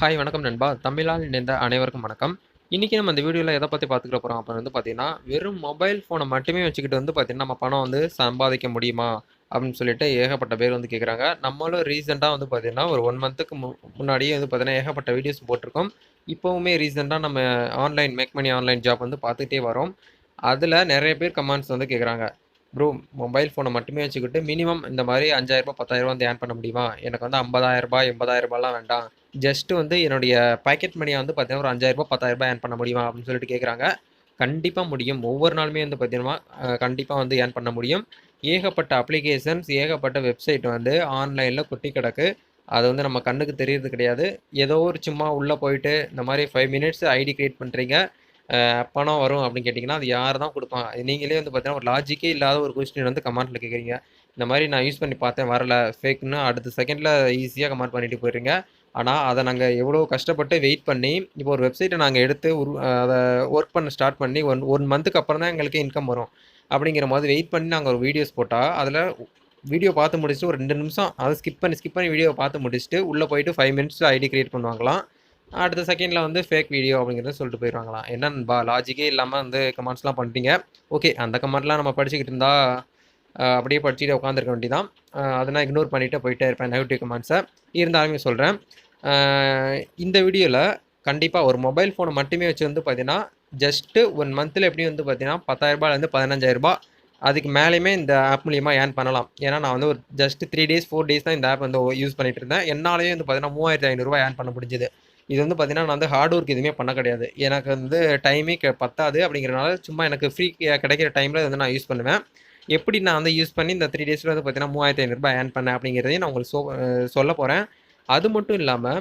Hi வணக்கம் நண்பா. தமிழால் இணைந்த அனைவருக்கும் வணக்கம். இன்றைக்கி நம்ம இந்த வீடியோவில் எதை பற்றி பார்த்துக்க போகிறோம் அப்படின்னு வந்து பார்த்தீங்கன்னா வெறும் மொபைல் ஃபோனை மட்டுமே வச்சுக்கிட்டு வந்து பார்த்திங்கன்னா நம்ம பணம் வந்து சம்பாதிக்க முடியுமா? அப்படின்னு சொல்லிட்டு ஏகப்பட்ட பேர் வந்து கேட்குறாங்க நம்மளும் ரீசெண்டாக வந்து பார்த்தீங்கன்னா ஒரு ஒன் மந்த்துக்கு மு முன்னாடியே வந்து பார்த்திங்கன்னா ஏகப்பட்ட வீடியோஸ் போட்டிருக்கோம். இப்போவுமே ரீசெண்டாக நம்ம online make money online job வந்து பார்த்துக்கிட்டே வரோம். அதில் நிறைய பேர் கமெண்ட்ஸ் வந்து கேட்குறாங்க ப்ரோ மொபைல் ஃபோனை மட்டுமே வச்சுக்கிட்டு மினிமம் இந்த மாதிரி அஞ்சாயிரரூபா பத்தாயிரரூபா வந்து ஏர்ன் பண்ண முடியுமா? எனக்கு வந்து ஐம்பதாயிரரூபா எண்பதாயிரரூபாலாம் வேண்டாம். ஜஸ்ட்டு வந்து என்னுடைய பாக்கெட் மணியை வந்து பார்த்தீங்கன்னா ஒரு அஞ்சாயிரரூபா பத்தாயிரரூபா ஏர்ன் பண்ண முடியுமா அப்படின்னு சொல்லிட்டு கேட்குறாங்க கண்டிப்பாக முடியும். ஒவ்வொரு நாளுமே வந்து பார்த்தீங்கன்னா கண்டிப்பாக வந்து ஏர்ன் பண்ண முடியும். ஏகப்பட்ட அப்ளிகேஷன்ஸ் ஏகப்பட்ட வெப்சைட் வந்து ஆன்லைனில் குட்டி கிடக்கு. அது வந்து நம்ம கண்ணுக்கு தெரியறது கிடையாது. ஏதோ ஒரு சும்மா உள்ளே போயிட்டு இந்த மாதிரி ஃபைவ் மினிட்ஸ் ஐடி க்ரியேட் பண்ணுறீங்க பணம் வரும் அப்படின்னு கேட்டிங்கன்னா அது யார் தான் கொடுப்பாங்க? நீங்களே வந்து பார்த்தீங்கன்னா ஒரு லாஜிக்கே இல்லாத ஒரு கொஸ்டின் வந்து கமெண்ட்டில் கேட்குறீங்க இந்த மாதிரி நான் யூஸ் பண்ணி பார்த்தேன் வரல. ஃபேக்குன்னு அடுத்த செகண்டில் ஈஸியாக கமெண்ட் பண்ணிட்டு போயிடுறீங்க ஆனால் அதை நாங்கள் எவ்வளோ கஷ்டப்பட்டு வெயிட் பண்ணி இப்போ ஒரு வெப்சைட்டை நாங்கள் எடுத்து உரு அதை ஒர்க் பண்ண ஸ்டார்ட் பண்ணி ஒன் ஒன் மந்த்துக்கு அப்புறம் தான் எங்களுக்கு இன்கம் வரும். அப்படிங்கிற மாதிரி வெயிட் பண்ணி நாங்கள் ஒரு வீடியோஸ் போட்டால் அதில் வீடியோ பார்த்து முடிச்சுட்டு ஒரு ரெண்டு நிமிஷம் அதை ஸ்கிப் பண்ணி ஸ்கிப் பண்ணி வீடியோ பார்த்து முடிச்சுட்டு உள்ளே போயிட்டு ஃபைவ் மினிட்ஸில் ஐடி க்ரியேட் பண்ணுவாங்களாம். அடுத்த செகண்டில் வந்து ஃபேக் வீடியோ அப்படிங்கிறத சொல்லிட்டு போயிடுவாங்களாம் என்னன்பா லாஜிக்கே இல்லாமல் வந்து கமெண்ட்ஸ்லாம் பண்ணிட்டீங்க. ஓகே அந்த கமெண்ட்லாம் நம்ம படிச்சுக்கிட்டு இருந்தால் அப்படியே படிச்சுட்டு உட்காந்துருக்க வேண்டியதான் அதை நான் இக்னோர் பண்ணிவிட்டு போயிட்டே இருப்பேன். நெகட்டிவ் கமெண்ட்ஸை இருந்தாலுமே சொல்கிறேன் இந்த வீடியோவில் கண்டிப்பாக ஒரு மொபைல் ஃபோனை மட்டுமே வச்சு வந்து பார்த்தீங்கன்னா ஜஸ்ட்டு ஒன் மந்தில் எப்படியும் வந்து பார்த்தீங்கன்னா பத்தாயிரரூபாலேருந்து பதினஞ்சாயிரரூபா அதுக்கு மேலேயுமே இந்த ஆப் மூலியமாக ஏர்ன் பண்ணலாம். ஏன்னா நான் வந்து ஒரு just three days four days தான் இந்த ஆப் வந்து யூஸ் பண்ணிட்டு இருந்தேன். என்னாலேயும் வந்து பார்த்தீங்கன்னா மூவாயிரத்தி ஐநூறுரூவா ஏர்ன் பண்ண முடிஞ்சுது. இது வந்து பார்த்தீங்கன்னா நான் வந்து ஹார்ட் ஒர்க் எதுவுமே பண்ண கிடையாது. எனக்கு வந்து டைமே க பத்தாது அப்படிங்கிறனால சும்மா எனக்கு ஃப்ரீ கிடைக்கிற டைமில் வந்து நான் யூஸ் பண்ணுவேன். எப்படி நான் வந்து யூஸ் பண்ணி இந்த த்ரீ டேஸில் வந்து பார்த்தீங்கன்னா மூவாயிரத்தி ஐநூறுரூபா ஏர்ன் பண்ணேன் அப்படிங்கிறதையும் நான் உங்களுக்கு சொ சொல்ல போகிறேன் அது மட்டும் இல்லாமல்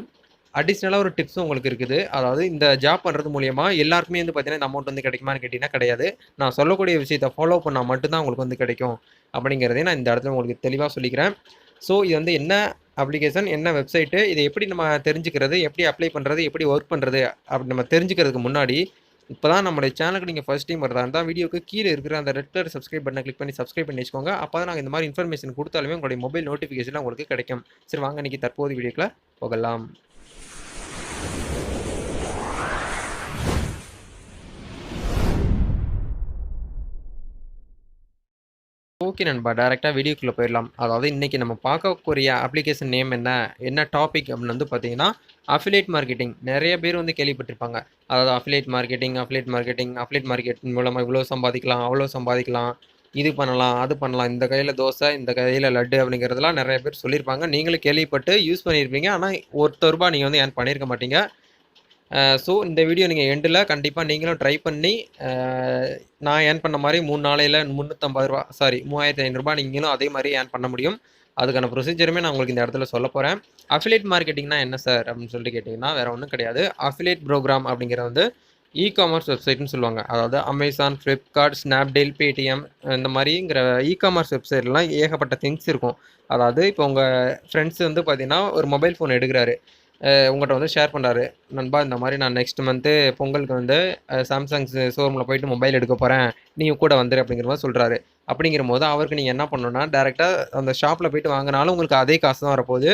அடிஷ்னலாக ஒரு டிப்ஸும் உங்களுக்கு இருக்குது. அதாவது இந்த ஜாப் பண்ணுறது மூலியமாக எல்லாருக்குமே வந்து பார்த்தீங்கன்னா இந்த அமௌண்ட் வந்து கிடைக்குமான்னு கேட்டிங்கன்னா கிடையாது. நான் சொல்லக்கூடிய விஷயத்தை ஃபாலோ பண்ணால் மட்டும்தான் உங்களுக்கு வந்து கிடைக்கும் அப்படிங்கிறதையும் நான் இந்த இடத்துல உங்களுக்கு தெளிவாக சொல்லிக்கிறேன். ஸோ இது வந்து என்ன அப்ளிகேஷன் என்ன வெப்சைட்டு இதை எப்படி நம்ம தெரிஞ்சுக்கிறது எப்படி அப்ளை பண்ணுறது எப்படி ஒர்க் பண்ணுறது அப்படி நம்ம தெரிஞ்சுக்கிறதுக்கு முன்னாடி இப்போ தான் நம்மளுடைய சேனலுக்கு நீங்கள் ஃபஸ்ட் டைம் வரதா இருந்தால் வீடியோக்கு கீழே இருக்கிற அந்த ரெட் கலர் சப்ஸ்கிரைப் பண்ண கிளிக் பண்ணி சப்ஸ்கிரைப் பண்ணி வச்சுக்கோங்க அப்போ தான் நாங்கள் இந்த மாதிரி இன்ஃபர்மேஷன் கொடுத்தாலுமே உங்களுடைய மொபைல் நோட்டிஃபிகேஷன் உங்களுக்கு கிடைக்கும். சரி வாங்க இன்றைக்கி தற்போது வீடியோக்கில் போகலாம். ஓகே நண்பா டேரெக்டாக வீடியோக்குள்ளே போயிடலாம். அதாவது இன்றைக்கி நம்ம பார்க்கக்கூடிய அப்ளிகேஷன் நேம் என்ன என்ன டாபிக் அப்படின்னு வந்து பார்த்தீங்கன்னா அஃபிலேட் மார்க்கெட்டிங் நிறைய பேர் வந்து கேள்விப்பட்டிருப்பாங்க. அதாவது affiliate marketing affiliate marketing affiliate marketing மூலமாக இவ்வளோ சம்பாதிக்கலாம் அவ்வளோ சம்பாதிக்கலாம் இது பண்ணலாம் அது பண்ணலாம் இந்த கையில் தோசை இந்த கையில் லட்டு அப்படிங்கிறதெல்லாம் நிறைய பேர் சொல்லியிருப்பாங்க. நீங்களும் கேள்விப்பட்டு யூஸ் பண்ணியிருப்பீங்க. ஆனால் ஒருத்தர் ரூபா நீங்கள் வந்து ஏன் பண்ணியிருக்க மாட்டீங்க. ஸோ இந்த வீடியோ நீங்கள் எண்டில் கண்டிப்பாக நீங்களும் ட்ரை பண்ணி நான் ஏர்ன் பண்ண மாதிரி மூணு நாளையில் முந்நூற்றம்பது ரூபா சாரி மூவாயிரத்தி ஐநூறுரூபா நீங்களும் அதே மாதிரி ஏர்ன் பண்ண முடியும். அதுக்கான ப்ரொசீஜருமே நான் உங்களுக்கு இந்த இடத்துல சொல்ல போகிறேன் அஃபிலேட் மார்க்கெட்டிங்னா என்ன சார் அப்படின்னு சொல்லிட்டு கேட்டிங்கன்னா வேறு ஒன்றும் கிடையாது. அஃபிலேட் ப்ரோக்ராம் அப்படிங்கிற வந்து இ காமர்ஸ் வெப்சைட்னு சொல்லுவாங்க. அதாவது அமேசான் ஃப்ளிப்கார்ட் ஸ்னாப்டீல் பேடிஎம் இந்த மாதிரிங்கிற இ காமர்ஸ் வெப்சைட்லாம் ஏகப்பட்ட திங்ஸ் இருக்கும். அதாவது இப்போ உங்கள் ஃப்ரெண்ட்ஸ் வந்து பார்த்தீங்கன்னா ஒரு மொபைல் ஃபோன் எடுக்கிறாரு. உங்கள்கிட்ட வந்து ஷேர் பண்ணுறாரு நண்பா இந்த மாதிரி நான் நெக்ஸ்ட் மந்த்து பொங்கலுக்கு வந்து சாம்சங் ஷோரூமில் போயிட்டு மொபைல் எடுக்க போகிறேன் நீங்கள் கூட வந்துரு அப்படிங்கிற மாதிரி சொல்கிறாரு அப்படிங்கிற போது அவருக்கு நீங்கள் என்ன பண்ணணும்னா டேரெக்டாக அந்த ஷாப்பில் போயிட்டு வாங்கினாலும் உங்களுக்கு அதே காசு தான் வரப்போகுது.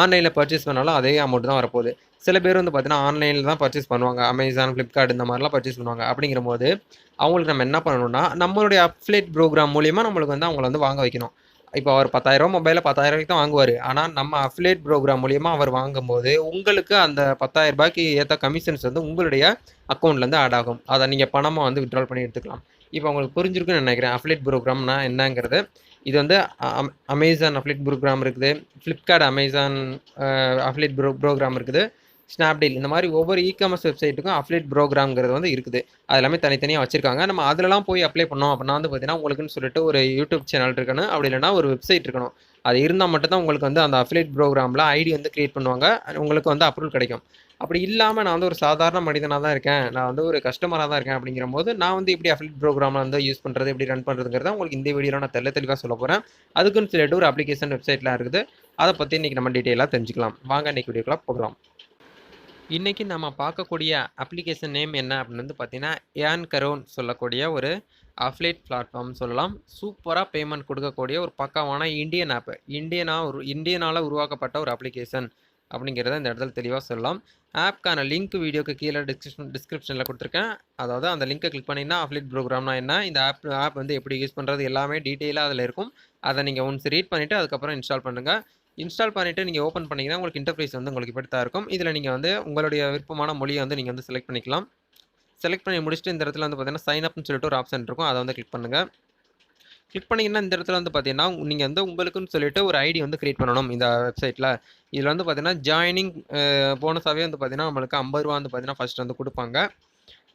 ஆன்லைனில் பர்ச்சேஸ் பண்ணாலும் அதே அமௌண்ட் தான் வரப்போகுது. சில பேர் வந்து பார்த்தீங்கன்னா ஆன்லைனில் தான் பர்ச்சேஸ் பண்ணுவாங்க. அமேசான் ஃப்ளிப்கார்ட் இந்த மாதிரிலாம் பர்ச்சேஸ் பண்ணுவாங்க. அப்படிங்கிற போது அவங்களுக்கு நம்ம என்ன பண்ணணும்னா நம்மளுடைய அப்லேட் ப்ரோக்ராம் மூலிமா நம்மளுக்கு வந்து அவங்கள வந்து வாங்க வைக்கணும். இப்போ அவர் பத்தாயிரம் மொபைல பத்தாயிரம் ரூபாய்க்கு தான் வாங்குவார். ஆனால் நம்ம அஃபிலேட் ப்ரோக்ராம் மூலியமாக அவர் வாங்கும்போது உங்களுக்கு அந்த பத்தாயிரம் ரூபாய்க்கு ஏற்ற கமிஷன்ஸ் வந்து உங்களுடைய அக்கௌண்ட்லேருந்து ஆட் ஆகும். அதை நீங்கள் பணமாக வந்து விட்ரால் பண்ணி எடுத்துக்கலாம். இப்போ உங்களுக்கு புரிஞ்சிருக்குன்னு நினைக்கிறேன். அஃபிலேட் ப்ரோக்ராம்னா என்னங்கிறது? இது வந்து அமேசான் அஃபிலேட் ப்ரோக்ராம் இருக்குது. Flipkart Amazon affiliate pro program இருக்குது. ஸ்னாப்டீல் இந்த மாதிரி ஒவ்வொரு இ காமர்ஸ் வெப்சைட்டுக்கும் அஃப்லேட் ப்ரோக்ராம்ங்கிறது வந்து இருக்குது. அது எல்லாமே தனித்தனியாக வச்சிருக்காங்க. நம்ம அதிலலாம் போய் அப்ளை பண்ணோம் அப்படின்னா வந்து பார்த்தீங்கன்னா உங்களுக்குன்னு சொல்லிட்டு ஒரு யூடியூப் சேனல் இருக்கணும். அப்படி இல்லைனா ஒரு வெப்சைட் இருக்கணும். அது இருந்தால் மட்டும்தான் உங்களுக்கு வந்து அந்த அஃப்லேட் ப்ரோக்ராமில் ஐடி வந்து க்ரியேட் பண்ணுவாங்க. உங்களுக்கு வந்து அப்ரூவல் கிடைக்கும். அப்படி இல்லாமல் நான் வந்து ஒரு சாதாரண மனிதனாக தான் இருக்கேன். நான் வந்து ஒரு கஸ்டமராக தான் இருக்கேன் அப்படிங்கிற போது நான் வந்து எப்படி அஃப்லேட் ப்ரோக்ராமில் வந்து யூஸ் பண்ணுறது எப்படி ரன் பண்ணுறதுங்கிறத உங்களுக்கு இந்த வீடியோவில் நான் தெல்ல தெளிவாக சொல்ல போகிறேன் அதுக்குன்னு சொல்லிட்டு ஒரு அப்ளிகேஷன் வெப்சைட்லாம் இருக்குது. அதை பற்றி இன்றைக்கி நம்ம டீட்டெயிலாக தெரிஞ்சுக்கலாம். வாங்க இன்றைக்கி வீடியோக்குள்ள போகலாம். இன்றைக்கி நம்ம பார்க்கக்கூடிய அப்ளிகேஷன் நேம் என்ன அப்படின்னு வந்து பார்த்தீங்கன்னா ஏன் கரோன் சொல்லக்கூடிய ஒரு அஃப்லேட் பிளாட்ஃபார்ம் சொல்லலாம். சூப்பராக பேமெண்ட் கொடுக்கக்கூடிய ஒரு பக்காவான இந்தியன் ஆப்பு இந்தியனாக ஒரு இந்தியனால் உருவாக்கப்பட்ட ஒரு அப்ளிகேஷன் அப்படிங்கிறத இந்த இடத்துல தெளிவாக சொல்லலாம். ஆப்க்கான லிங்க் வீடியோக்கு கீழே டிஸ்கிரிப்ஷன் டிஸ்கிரிப்ஷனில் கொடுத்துருக்கேன். அதாவது அந்த லிங்க்கை கிளிக் பண்ணிங்கன்னா அஃப்லேட் ப்ரோக்ராம்னா என்ன இந்த ஆப் ஆப் வந்து எப்படி யூஸ் பண்ணுறது எல்லாமே டீட்டெயிலாக அதில் இருக்கும். அதை நீங்கள் ஒன்ஸ் ரீட் பண்ணிவிட்டு அதுக்கப்புறம் இன்ஸ்டால் பண்ணுங்கள் இன்ஸ்டால் பண்ணிவிட்டு நீங்கள் ஓப்பன் பண்ணிங்கன்னா உங்களுக்கு இன்டர்ஃபேஸ் வந்து உங்களுக்கு இப்படி தான் இருக்கும். இதில் நீங்கள் வந்து உங்களுடைய விருப்பமான மொழியை வந்து நீங்கள் வந்து செலக்ட் பண்ணிக்கலாம். செலக்ட் பண்ணி முடிச்சுட்டு இந்த இடத்துல வந்து பார்த்தீங்கன்னா சைன் அப்னு சொல்லிட்டு ஒரு ஆப்ஷன் இருக்கும். அதை வந்து கிளிக் பண்ணுங்கள் கிளிக் பண்ணிங்கன்னா இந்த இடத்துல வந்து பார்த்தீங்கன்னா நீங்கள் வந்து உங்களுக்குன்னு சொல்லிட்டு ஒரு ஐடி வந்து க்ரியேட் பண்ணணும் இந்த வெப்சைட்டில் இதில் வந்து பார்த்தீங்கன்னா ஜாயினிங் போனஸாகவே வந்து பார்த்தீங்கன்னா நம்மளுக்கு ஐம்பது ரூபா வந்து பார்த்தீங்கன்னா ஃபஸ்ட் வந்து கொடுப்பாங்க.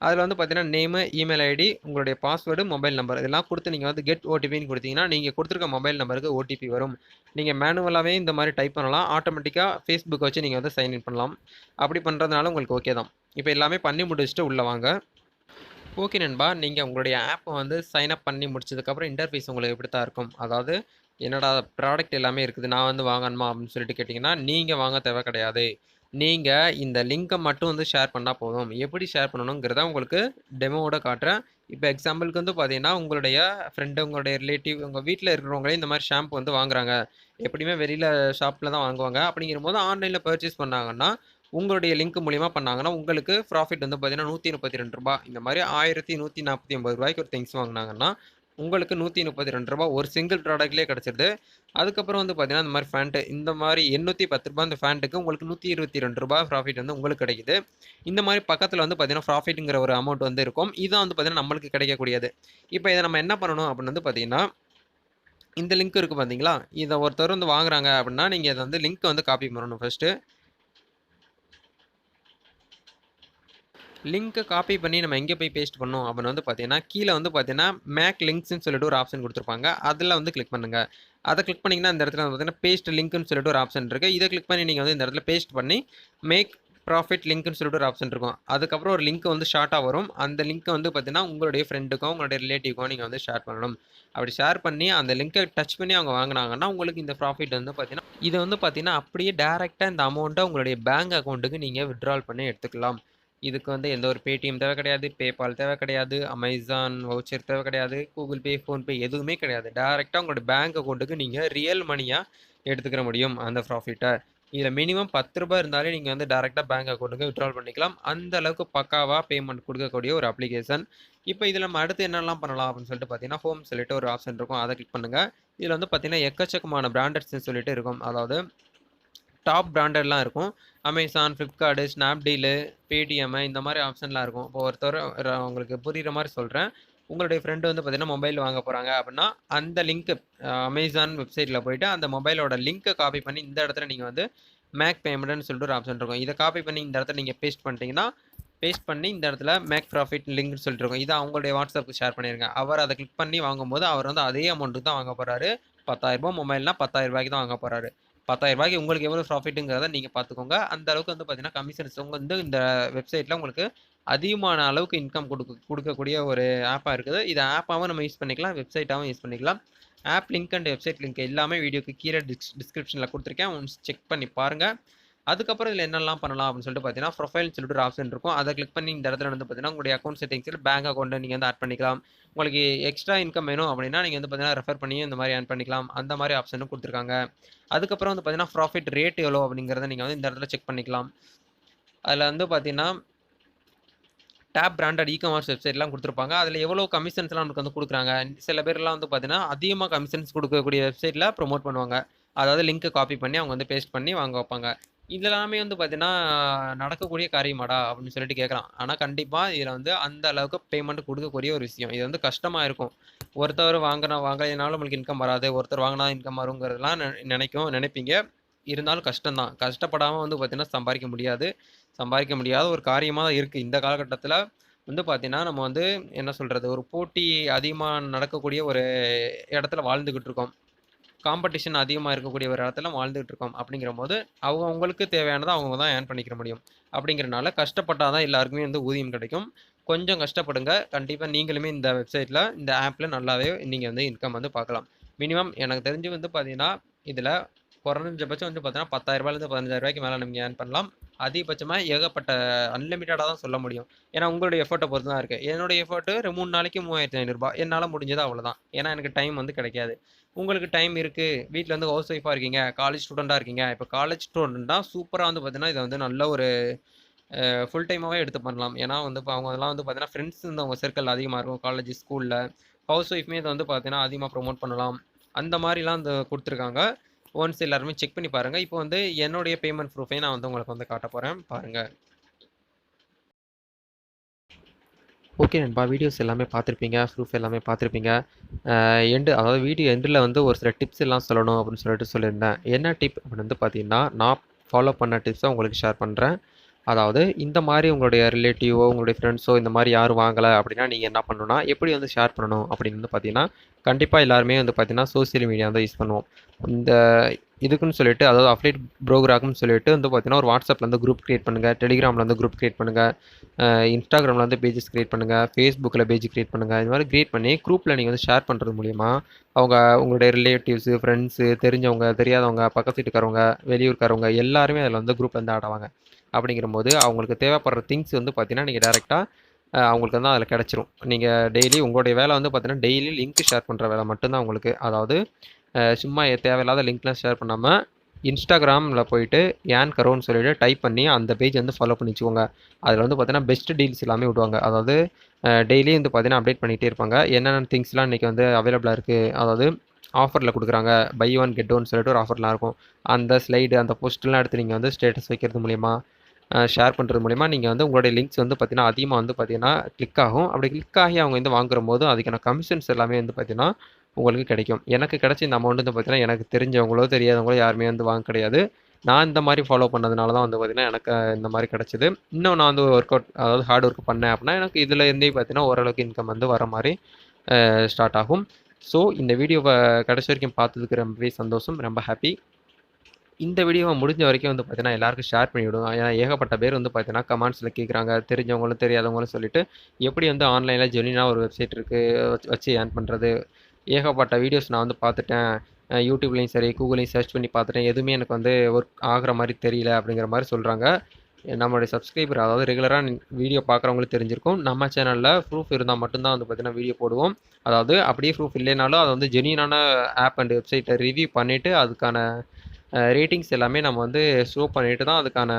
அதில் வந்து பார்த்தீங்கன்னா நேமு இமெயில் ஐடி உங்களுடைய பாஸ்வேர்டு மொபைல் நம்பர் இதெல்லாம் கொடுத்து நீங்கள் வந்து கெட் ஓடிபின்னு கொடுத்தீங்கன்னா நீங்கள் கொடுத்துருக்க மொபைல் நம்பருக்கு ஓடிபி வரும். நீங்கள் மேனுவலாகவே இந்த மாதிரி டைப் பண்ணலாம். ஆட்டோமேட்டிக்காக ஃபேஸ்புக் வச்சு நீங்கள் வந்து சைன்இன் பண்ணலாம். அப்படி பண்ணுறதுனால உங்களுக்கு ஓகே தான். இப்போ எல்லாமே பண்ணி முடிச்சுட்டு உள்ளே வாங்க. ஓகே நண்பா நீங்கள் உங்களுடைய ஆப்பை வந்து சைன் அப் பண்ணி முடிச்சதுக்கப்புறம் இன்டர்ஃபேஸ் உங்களுக்கு எப்படி தான் இருக்கும்? அதாவது என்னடா ப்ராடக்ட் எல்லாமே இருக்குது நான் வந்து வாங்கணுமா அப்படின்னு சொல்லிட்டு கேட்டிங்கன்னா நீங்கள் வாங்க தேவை கிடையாது. நீங்கள் இந்த லிங்க்கை மட்டும் வந்து ஷேர் பண்ணால் போதும். எப்படி ஷேர் பண்ணணுங்கிறத உங்களுக்கு டெமோவோட காட்டுறேன். இப்போ எக்ஸாம்பிளுக்கு வந்து பார்த்தீங்கன்னா உங்களுடைய ஃப்ரெண்டு உங்களுடைய ரிலேட்டிவ் உங்கள் வீட்டில் இருக்கிறவங்களே இந்த மாதிரி ஷாம்பு வந்து வாங்குறாங்க. எப்படியுமே வெளியில் ஷாப்பில் தான் வாங்குவாங்க. அப்படிங்கிற போது ஆன்லைனில் பர்ச்சேஸ் பண்ணாங்கன்னா உங்களுடைய லிங்க் மூலிமா பண்ணாங்கன்னா உங்களுக்கு ப்ராஃபிட் வந்து பார்த்தீங்கன்னா நூற்றி முப்பத்தி ரெண்டு ரூபா இந்த மாதிரி ஆயிரத்தி நூற்றி நாற்பத்தி ஒம்பது ரூபாய்க்கு ஒரு திங்ஸ் வாங்கினாங்கன்னா உங்களுக்கு நூற்றி முப்பத்தி ரெண்டு ரூபா ஒரு சிங்கிள் ப்ராடக்ட்லேயே கிடச்சிருது. அதுக்கப்புறம் வந்து பார்த்தீங்கன்னா இந்த மாதிரி ஃபேண்ட்டு இந்த மாதிரி எண்ணூற்றி பத்து ரூபா அந்த ஃபேண்ட்டுக்கு உங்களுக்கு நூற்றி இருபத்தி ரெண்டு ரூபா ப்ராஃபிட் வந்து உங்களுக்கு கிடைக்குது. இந்த மாதிரி பக்கத்தில் வந்து பார்த்தீங்கன்னா ப்ராஃபிட்டுங்கிற ஒரு அமௌண்ட் வந்து இருக்கும். இதான் வந்து பார்த்தீங்கன்னா நம்மளுக்கு கிடைக்கக்கூடியது. இப்போ இதை நம்ம என்ன பண்ணணும் அப்படின்னு வந்து பார்த்தீங்கன்னா இந்த லிங்க் இருக்குது பார்த்தீங்களா இதை ஒருத்தர் வந்து வாங்குறாங்க அப்படின்னா நீங்கள் இதை வந்து லிங்க் வந்து காப்பி பண்ணணும் ஃபஸ்ட்டு லிங்க்கை காப்பி பண்ணி நம்ம எங்கே போய் பேஸ்ட் பண்ணோம் அப்படின்னு வந்து பார்த்தீங்கன்னா கீழே வந்து பார்த்தீங்கன்னா மேக் லிங்க்ஸ்னு சொல்லிட்டு ஒரு ஆப்ஷன் கொடுத்துருப்பாங்க. அதில் வந்து கிளிக் பண்ணுங்கள் அதை கிளிக் பண்ணிங்கன்னா அந்த இடத்துல வந்து பார்த்தீங்கன்னா பேஸ்ட் லிங்க்னு சொல்லிட்டு ஒரு ஆப்ஷன் இருக்குது இதை கிளிக் பண்ணி நீங்கள் வந்து இந்த இடத்துல பேஸ்ட் பண்ணி மேக் ப்ராஃபிட் லிங்க்னு சொல்லிட்டு ஒரு ஆப்ஷன் இருக்கும். அதுக்கப்புறம் ஒரு லிங்க் வந்து ஷார்ட்டாக வரும். அந்த லிங்க்கை வந்து பார்த்தீங்கன்னா உங்களுடைய ஃப்ரெண்டுக்கும் உங்களுடைய ரிலேட்டிவ்க்கும் நீங்கள் வந்து ஷேர் பண்ணணும். அப்படி ஷேர் பண்ணி அந்த லிங்க்கை டச் பண்ணி அவங்க வாங்கினாங்கன்னா உங்களுக்கு இந்த ப்ராஃபிட் வந்து பார்த்தீங்கன்னா இதை வந்து பார்த்தீங்கன்னா அப்படியே டேரெக்டாக இந்த அமௌண்ட்டை உங்களுடைய பேங்க் அக்கௌண்ட்டுக்கு நீங்கள் விட்ரால் பண்ணி எடுத்துக்கலாம். இதுக்கு வந்து எந்த ஒரு பேடிஎம் தேவை கிடையாது பேபால் தேவை கிடையாது அமேசான் வவுச்சர் தேவை கிடையாது கூகுள் பே ஃபோன்பே எதுவுமே கிடையாது. டேரெக்டாக உங்களோட பேங்க் அக்கௌண்ட்டுக்கு நீங்கள் ரியல் மணியாக எடுத்துக்கிற முடியும் அந்த ப்ராஃபிட்டை இதில் மினிமம் பத்து ரூபாய் இருந்தாலே நீங்கள் வந்து டேரெக்டாக பேங்க் அக்கௌண்ட்டுக்கு விட்ரால் பண்ணிக்கலாம். அந்த அளவுக்கு பக்காவாக பேமெண்ட் கொடுக்கக்கூடிய ஒரு அப்ளிகேஷன் இப்போ இதில் நம்ம அடுத்து என்னெல்லாம் பண்ணலாம் அப்படின்னு சொல்லிட்டு பார்த்தீங்கன்னா ஹோம் சொல்லிட்டு ஒரு ஆப்ஷன் இருக்கும். அதை கிளிக் பண்ணுங்கள் இதில் வந்து பார்த்தீங்கன்னா எக்கச்சக்கமான பிராண்டட்ஸ்னு சொல்லிட்டு இருக்கும். அதாவது டாப் பிராண்டட்லாம் இருக்கும். அமேசான் ஃப்ளிப்கார்டு ஸ்னாப்டீலு பேடிஎம் இந்த மாதிரி ஆப்ஷன்லாம் இருக்கும். இப்போ ஒருத்தர் உங்களுக்கு புரிகிற மாதிரி சொல்கிறேன் உங்களுடைய ஃப்ரெண்டு வந்து பார்த்தீங்கன்னா மொபைல் வாங்க போகிறாங்க அப்படின்னா அந்த லிங்க்கு அமேசான் வெப்சைட்டில் போயிட்டு அந்த மொபைலோட லிங்க்கை காப்பி பண்ணி இந்த இடத்துல நீங்கள் வந்து மேக் பேமெண்ட்னு சொல்லிட்டு ஒரு ஆப்ஷன் இருக்கும். இதை காப்பி பண்ணி இந்த இடத்துல நீங்கள் பேஸ்ட் பண்ணிட்டீங்கன்னா பேஸ்ட் பண்ணி இந்த இடத்துல மேக் ப்ராஃபிட் லிங்க்னு சொல்லிட்டு இருக்கோம். இதை அவங்களுடைய வாட்ஸ்அப்புக்கு ஷேர் பண்ணிருங்க. அவர் அதை கிளிக் பண்ணி வாங்கும்போது அவர் வந்து அதே அமௌண்ட்டுக்கு தான் வாங்க போகிறாரு பத்தாயிரரூபா மொபைல்னால் பத்தாயிரம் ரூபாய்க்கு தான் வாங்க போகிறாரு பத்தாயிரம் ரூபாய்க்கு உங்களுக்கு எவ்வளோ ப்ராஃபிட்டுங்கிறத நீங்கள் பார்த்துக்கோங்க. அந்த அளவுக்கு வந்து பார்த்தீங்கன்னா கமிஷன்ஸ் உங்கள் வந்து இந்த வெப்சைட்டில் உங்களுக்கு அதிகமான அளவுக்கு இன்கம் கொடுக்க கொடுக்கக்கூடிய ஒரு ஆப்பாக இருக்குது. இது ஆப்பாகவும் நம்ம யூஸ் பண்ணிக்கலாம் வெப்சைட்டாகவும் யூஸ் பண்ணிக்கலாம். App link and website link எல்லாமே வீடியோக்கு கீழே டிஸ் டிஸ்கிரிப்ஷனில் கொடுத்துருக்கேன். ஒன்ஸ் செக் பண்ணி பாருங்கள் அதுக்கப்புறம் இதில் என்னெல்லாம் பண்ணலாம் அப்படின்னு சொல்லிட்டு பார்த்தீங்கன்னா ப்ரொஃபைல்னு சொல்லிட்டு ஒரு ஆப்ஷன் இருக்கும். அதை கிளிக் பண்ணி இந்த இடத்துல வந்து பார்த்தீங்கன்னா உங்களுடைய அக்கௌண்ட் செட்டிங்ஸில் பேங்க் அக்கௌண்ட்டை நீங்கள் வந்து ஆட் பண்ணிக்கலாம். உங்களுக்கு எக்ஸ்ட்ரா இன்கம் வேணும் அப்படின்னா நீங்கள் வந்து பார்த்தீங்கன்னா ரெஃபர் பண்ணி இந்த மாதிரி ஆட் பண்ணிக்கலாம். அந்த மாதிரி ஆப்ஷனும் கொடுத்துருக்காங்க. அதுக்கப்புறம் வந்து பார்த்தீங்கன்னா ப்ராஃபிட் ரேட் எவ்வளோ அப்படிங்கிறத நீங்கள் வந்து இந்த இடத்துல செக் பண்ணிக்கலாம். அதில் வந்து பார்த்தீங்கன்னா டேப் பிராண்டட் இ காமர்ஸ் வெப்சைட்லாம் கொடுத்துருப்பாங்க. அதில் எவ்வளோ கமிஷன்ஸ்லாம் நமக்கு வந்து கொடுக்குறாங்க. சில பேர்லாம் வந்து பார்த்தீங்கன்னா அதிகமாக கமிஷன்ஸ் கொடுக்கக்கூடிய வெப்சைட்டில் ப்ரொமோட் பண்ணுவாங்க. அதாவது லிங்க்கை காப்பி பண்ணி அவங்க வந்து பேஸ்ட் பண்ணி வாங்க வைப்பாங்க. இதெல்லாமே வந்து பார்த்தீங்கன்னா நடக்கக்கூடிய காரியமாடா அப்படின்னு சொல்லிட்டு கேட்குறான் ஆனால் கண்டிப்பாக இதில் வந்து அந்த அளவுக்கு பேமெண்ட் கொடுக்கக்கூடிய ஒரு விஷயம். இது வந்து கஷ்டமாக இருக்கும். ஒருத்தர் வாங்கினா வாங்கலைனாலும் நம்மளுக்கு இன்கம் வராது. ஒருத்தர் வாங்கினா இன்கம் வருங்கிறதுலாம் நெ- நினைக்கும் நினைப்பீங்க. இருந்தாலும் கஷ்டம்தான். கஷ்டப்படாமல் வந்து பார்த்திங்கன்னா சம்பாதிக்க முடியாது. சம்பாதிக்க முடியாத ஒரு காரியமாக தான் இருக்குது இந்த காலகட்டத்தில் வந்து பார்த்திங்கன்னா நம்ம வந்து என்ன சொல்கிறது ஒரு போட்டி அதிகமாக நடக்கக்கூடிய ஒரு இடத்துல வாழ்ந்துக்கிட்டு இருக்கோம். காம்படிஷன் அதிகமாக இருக்கக்கூடிய ஒரு இடத்துல வாழ்ந்துகிட்டு இருக்கோம். அப்படிங்கிற போது அவங்க அவங்களுக்கு தேவையானதை அவங்க தான் ஏர்ன் பண்ணிக்கிற முடியும். அப்படிங்கிறனால கஷ்டப்பட்டால் தான் எல்லாருக்குமே வந்து ஊதியம் கிடைக்கும். கொஞ்சம் கஷ்டப்படுங்க. கண்டிப்பாக நீங்களுமே இந்த வெப்சைட்டில் இந்த ஆப்பில் நல்லாவே நீங்கள் வந்து இன்கம் வந்து பார்க்கலாம். மினிமம் எனக்கு தெரிஞ்சு வந்து பார்த்தீங்கன்னா இதில் குறைஞ்சபட்சம் வந்து பார்த்தீங்கன்னா பத்தாயிரரூபாலேருந்து பதினஞ்சாயிரரூபாய்க்கு மேலே நீங்கள் ஏர்ன் பண்ணலாம். அதிகபட்சமாக ஏகப்பட்ட அன்லிமிட்டடாக தான் சொல்ல முடியும். ஏன்னா உங்களுடைய எஃபர்ட்டை பொறுத்து தான் இருக்குது என்னுடைய எஃபர்ட்டு ஒரு மூணு நாளைக்கு மூவாயிரத்தி ஐநூறுரூபா என்னால் முடிஞ்சது அவ்வளோதான் ஏன்னா எனக்கு டைம் வந்து கிடைக்காது. உங்களுக்கு டைம் இருக்குது வீட்டில் வந்து ஹவுஸ் ஒய்ஃபாக இருக்கீங்க காலேஜ் ஸ்டூடெண்ட்டாக இருக்கீங்க. இப்போ காலேஜ் ஸ்டூடெண்ட்டாக சூப்பராக வந்து பார்த்தீங்கன்னா இதை வந்து நல்ல ஒரு ஃபுல் டைமாகவே எடுத்து பண்ணலாம். ஏன்னா வந்து இப்போ அவங்க அதெல்லாம் வந்து பார்த்தீங்கன்னா ஃப்ரெண்ட்ஸ் வந்து அவங்க சர்க்கிள் அதிகமாக இருக்கும். காலேஜ் ஸ்கூலில் ஹவுஸ் ஒய்ஃப்மே இதை வந்து பார்த்தீங்கன்னா அதிகமாக ப்ரொமோட் பண்ணலாம். அந்த மாதிரிலாம் இந்த கொடுத்துருக்காங்க. ஒன்ஸ் எல்லாருமே செக் பண்ணி பாருங்கள் இப்போ வந்து என்னுடைய பேமெண்ட் ப்ரூஃபை நான் வந்து உங்களுக்கு வந்து காட்ட போகிறேன் பாருங்கள் ஓகே நண்பா வீடியோஸ் எல்லாமே பார்த்துருப்பீங்க. ப்ரூஃப் எல்லாமே பார்த்துருப்பீங்க. எண்டு அதாவது வீடியோ எண்டில் வந்து ஒரு சில டிப்ஸ் எல்லாம் சொல்லணும் அப்படின்னு சொல்லிட்டு சொல்லியிருந்தேன். என்ன டிப் அப்படின்னு வந்து பார்த்தீங்கன்னா நான் ஃபாலோ பண்ண டிப்ஸை உங்களுக்கு ஷேர் பண்ணுறேன் அதாவது இந்த மாதிரி உங்களுடைய ரிலேட்டிவோ உங்களுடைய ஃப்ரெண்ட்ஸோ இந்த மாதிரி யாரும் வாங்கலை அப்படின்னா நீங்கள் என்ன பண்ணணும்னா எப்படி வந்து ஷேர் பண்ணணும் அப்படின்னு வந்து பார்த்தீங்கன்னா கண்டிப்பாக எல்லாருமே வந்து பார்த்தீங்கன்னா சோசியல் மீடியா வந்து யூஸ் பண்ணுவோம். இந்த இதுக்குன்னு சொல்லிட்டு அதாவது அப்டேட் ப்ரோக்ராம்னு சொல்லிட்டு வந்து பார்த்தீங்கன்னா ஒரு வாட்ஸ்அப்பில் வந்து குரூப் க்ரியேட் பண்ணுங்கள் டெலிகிராமில் வந்து குரூப் க்ரியேட் பண்ணுங்கள் இன்ஸ்டாகிராமில் வந்து பேஜஸ் க்ரியேட் பண்ணுங்கள் ஃபேஸ்புக்கில் பேஜ் க்ரியேட் பண்ணுங்கள் இது மாதிரி க்ரியேட் பண்ணி குரூப்பில் நீங்கள் வந்து ஷேர் பண்ணுறது மூலிமா அவங்க உங்களுடைய ரிலேட்டிவ்ஸு ஃப்ரெண்ட்ஸு தெரிஞ்சவங்க தெரியாதவங்க பக்கத்து வீட்டுக்காரவங்க வெளியூர்க்காரவங்க எல்லாருமே அதில் வந்து குரூப் வந்து ஆடுவாங்க அப்படிங்கிற போது அவங்களுக்கு தேவைப்படுற திங்ஸ் வந்து பார்த்தீங்கன்னா நீங்கள் டேரெக்டாக அவங்களுக்கு வந்து அதில் கிடச்சிரும். நீங்கள் டெய்லி உங்களுடைய வேலை வந்து பார்த்தீங்கன்னா டெய்லி லிங்க் ஷேர் பண்ணுற வேலை மட்டும்தான் உங்களுக்கு. அதாவது சும்மா தேவையில்லாத லிங்க்லாம் ஷேர் பண்ணாமல் இன்ஸ்டாகிராமில் போயிட்டு ஏன் கரோன்னு சொல்லிட்டு டைப் பண்ணி அந்த பேஜ் வந்து ஃபாலோ பண்ணி வச்சுக்கோங்க. அதில் வந்து பார்த்தீங்கன்னா பெஸ்ட் டீல்ஸ் எல்லாமே விடுவாங்க. அதாவது டெய்லி வந்து பார்த்தீங்கன்னா அப்டேட் பண்ணிகிட்டே இருப்பாங்க. என்னென்ன திங்ஸ்லாம் இன்றைக்கி வந்து அவைலபிளாக இருக்குது அதாவது ஆஃபரில் கொடுக்குறாங்க. பை ஒன் கெட் ஒன் சொல்லிட்டு ஒரு ஆஃபர்லாம் இருக்கும். அந்த ஸ்லைடு அந்த போஸ்ட்லாம் எடுத்து நீங்கள் வந்து ஸ்டேட்டஸ் வைக்கிறது மூலிமா ஷேர் பண்ணுறது மூலிமா நீங்கள் வந்து உங்களுடைய லிங்க்ஸ் வந்து பார்த்தீங்கன்னா அதிகமாக வந்து பார்த்தீங்கன்னா கிளிக் ஆகும். அப்படி கிளிக் ஆகி அவங்க வந்து வாங்குற போது அதுக்கான கமிஷன்ஸ் எல்லாமே வந்து பார்த்தீங்கன்னா உங்களுக்கு கிடைக்கும். எனக்கு கிடைச்ச இந்த அமௌண்ட் வந்து பார்த்தீங்கன்னா எனக்கு தெரிஞ்சவங்களோ தெரியாதவங்களோ யாருமே வந்து வாங்க கிடையாது. நான் இந்த மாதிரி ஃபாலோ பண்ணதுனால தான் வந்து பார்த்திங்கன்னா எனக்கு இந்த மாதிரி கிடச்சிது. இன்னும் நான் வந்து ஒர்க் அவுட் அதாவது ஹார்ட் ஒர்க் பண்ணேன் அப்படின்னா எனக்கு இதில் இருந்தே பார்த்தீங்கன்னா ஓரளவுக்கு இன்கம் வந்து வர மாதிரி ஸ்டார்ட் ஆகும். ஸோ இந்த வீடியோவை கடைசி வரைக்கும் பார்த்ததுக்கு ரொம்பவே சந்தோஷம். ரொம்ப ஹாப்பி இந்த வீடியோவை முடிஞ்ச வரைக்கும் வந்து பார்த்தீங்கன்னா எல்லாருக்கும் ஷேர் பண்ணி விடுவோம் ஏன்னா ஏகப்பட்ட பேர் வந்து பார்த்தீங்கன்னா கமெண்ட்ஸில் கேட்குறாங்க தெரிஞ்சவங்களும் தெரியாதவங்களும் சொல்லிட்டு எப்படி வந்து ஆன்லைனில் ஜெனினாக ஒரு வெப்சைட் இருக்குது வச்சு ஏர்ன் பண்ணுறது ஏகப்பட்ட வீடியோஸ் நான் வந்து பார்த்துட்டேன். யூடியூப்லேயும் சரி கூகுளையும் சர்ச் பண்ணி பார்த்துட்டேன். எதுவுமே எனக்கு வந்து ஒர்க் ஆகிற மாதிரி தெரியல அப்படிங்கிற மாதிரி சொல்கிறாங்க நம்மளுடைய சப்ஸ்கிரைபர் அதாவது ரெகுலராக வீடியோ பார்க்குறவங்களுக்கு தெரிஞ்சிருக்கும். நம்ம சேனலில் ப்ரூஃப் இருந்தால் மட்டும்தான் வந்து பார்த்தீங்கன்னா வீடியோ போடுவோம். அதாவது அப்படியே ப்ரூஃப் இல்லைனாலும் அது வந்து ஜெனியூனான ஆப் அண்ட் வெப்சைட்டை ரிவ்யூ பண்ணிவிட்டு அதுக்கான ரேட்டிங்ஸ் எல்லாமே நம்ம வந்து ஷோ பண்ணிட்டு தான் அதுக்கான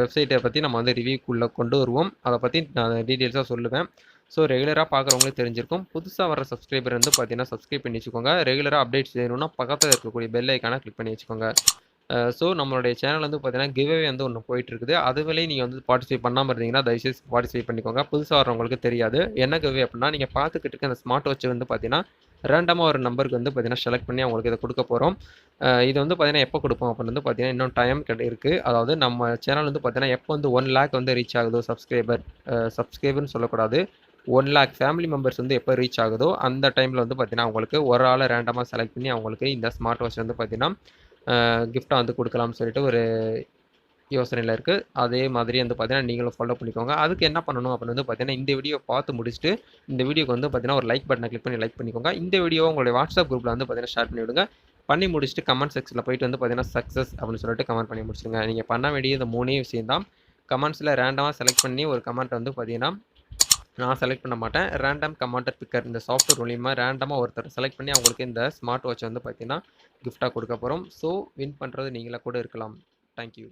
வெப்சைட்டை பற்றி நம்ம வந்து ரிவ்யூக்குள்ளே கொண்டு வருவோம். அதை பற்றி நான் டீட்டெயில்ஸாக சொல்லுவேன். ஸோ ரெகுலராக பார்க்குறவங்களுக்கு தெரிஞ்சிருக்கும். புதுசாக வர சப்ஸ்கிரைபர் வந்து பார்த்தீங்கன்னா சப்ஸ்கிரைப் பண்ணி வச்சுக்கோங்க. ரெகுலராக அப்டேட்ஸ் வேணும்னா பக்கத்தில் இருக்கக்கூடிய பெல் ஐக்கானை கிளிக் பண்ணி வச்சுக்கோங்க. ஸோ நம்மளுடைய சேனல் வந்து பார்த்தீங்கன்னா கிவ்வே வந்து ஒன்று போயிட்டு இருக்குது நீங்கள் வந்து பார்ட்டிசிபேட் பண்ணாமல் இருந்தீங்கன்னா தயவுசெய்து பார்ட்டிசிபேட் பண்ணிக்கோங்க. புதுசாக வரவங்களுக்கு தெரியாது. என்ன கிவ்வே அப்படின்னா நீங்கள் பார்த்துக்கிட்டு இருக்க அந்த ஸ்மார்ட் வாட்ச் வந்து பார்த்தீங்கன்னா ரேண்டமாக ஒரு நம்பருக்கு வந்து பார்த்தீங்கன்னா செலக்ட் பண்ணி அவங்களுக்கு இதை கொடுக்க போகிறோம் இது வந்து பார்த்தீங்கன்னா எப்போ கொடுப்போம் அப்படின்னு வந்து பார்த்தீங்கன்னா இன்னும் டைம் கிடை இருக்குது அதாவது நம்ம சேனல் வந்து பார்த்தீங்கன்னா எப்போ வந்து ஒன் லேக் வந்து ரீச் ஆகுதோ சப்ஸ்கிரைபர் சப்ஸ்கிரைபர்னு சொல்லக்கூடாது. ஒன் லேக் ஃபேமிலி மெம்பர்ஸ் வந்து எப்போ ரீச் ஆகுதோ அந்த டைமில் வந்து பார்த்தீங்கன்னா அவங்களுக்கு ஒரு ஆளை ரேண்டமாக செலக்ட் பண்ணி அவங்களுக்கு இந்த ஸ்மார்ட் வாட்ச் வந்து பார்த்தீங்கன்னா கிஃப்டாக வந்து கொடுக்கலாம்னு சொல்லிட்டு ஒரு யோசனையில் இருக்குது அதே மாதிரி வந்து பார்த்தீங்கன்னா நீங்களும் ஃபாலோ பண்ணிக்கோங்க. அதுக்கு என்ன பண்ணணும் அப்படின்னு வந்து பார்த்தீங்கன்னா இந்த வீடியோ பார்த்து முடிச்சுட்டு இந்த வீடியோக்கு வந்து பார்த்தீங்கன்னா ஒரு லைக் பட்டனை கிளிக் பண்ணி லைக் பண்ணிக்கோங்க. இந்த வீடியோ உங்களுடைய வாட்ஸ்அப் குரூப்பில் வந்து பார்த்தீங்கன்னா ஷேர் பண்ணி விடுங்க. பண்ணி முடிச்சுட்டு கமெண்ட் செக்ஷனில் போயிட்டு வந்து பார்த்தீங்கன்னா சக்ஸஸ் அப்படின்னு சொல்லிட்டு கமெண்ட் பண்ணி முடிச்சுருங்க. நீங்கள் பண்ண வேண்டிய இந்த மூணே விஷயம் தான் கமெண்ட்ஸில் ரேண்டமாக செலக்ட் பண்ணி ஒரு கமெண்ட் வந்து பார்த்தீங்கன்னா நான் செலக்ட் பண்ண மாட்டேன். ரேண்டம் கமாண்டர் பிக்கர் இந்த சாஃப்ட்வேர் மூலியமாக ரேண்டமாக ஒருத்தர் செலக்ட் பண்ணி அவங்களுக்கு இந்த ஸ்மார்ட் வாட்ச் வந்து பார்த்தீங்கன்னா கிஃப்டாக கொடுக்க போகிறோம் ஸோ வின் பண்ணுறது நீங்களாக கூட இருக்கலாம். தேங்க்யூ